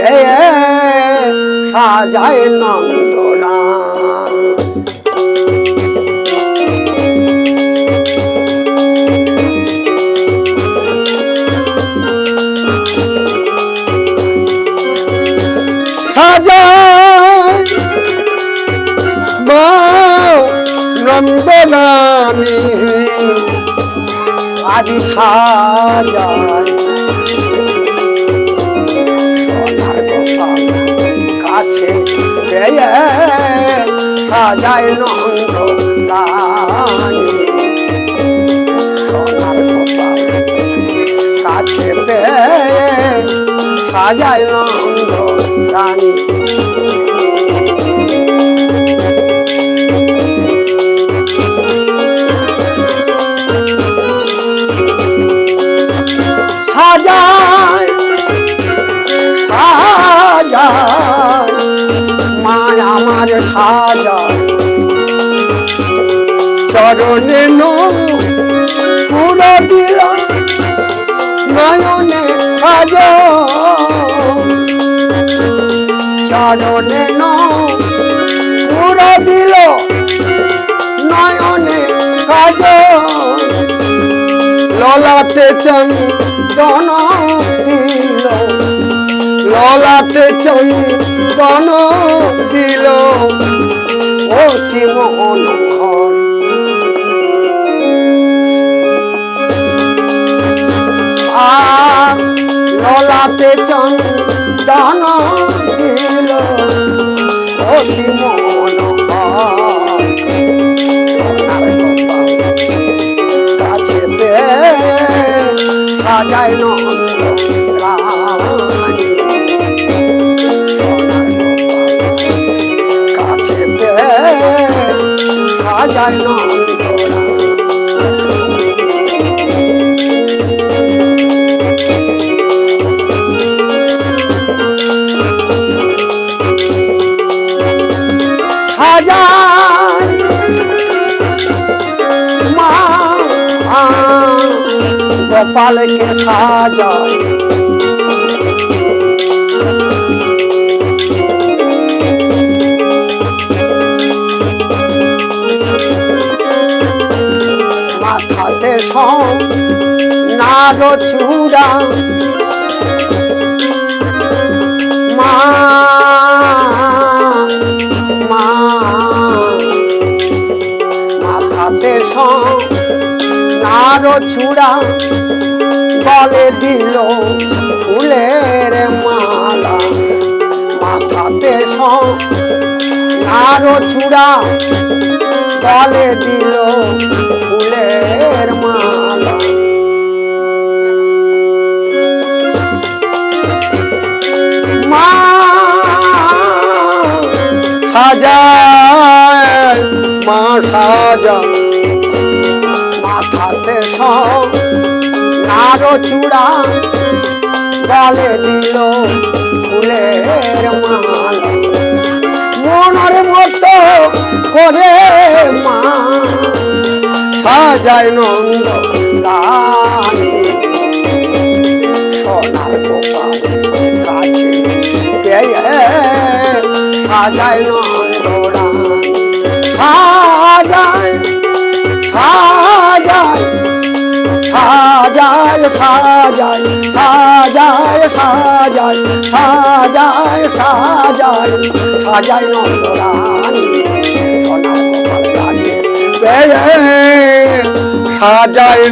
ভাবে সাজায় নন্দনা সাজায় নন্দনানি আদি সাজায় সাজায় নন্দ সোনার গোপাল কাছে সাজায় নন্দ রানী সাজায় সাজায়। চরণে পুরো দিল নয়নে কাজ চরণে নো দিল নয়নে কাজ ললাটে চন্দন দিল ললাটে চন্দন দিল। অতি মনোহর নলাতে চন্দন গোপালকে সাজায়। মাথাতে সং নার চূড়া। মা মাথাতে সং নার চূড়া বলে দিল ফুলের মালা। মাথাতে নার চূড়া বলে দিল ফুলের মালা। মা সাজায়, মা সাজা নার চূড়া গলে দিল ফুলের মালা। মনের মতো করে মা সাজায় নন্দ সোনার গোপাল কাছে সাজায় সাজায় সাজায় সাজায় নন্দরা সাজায়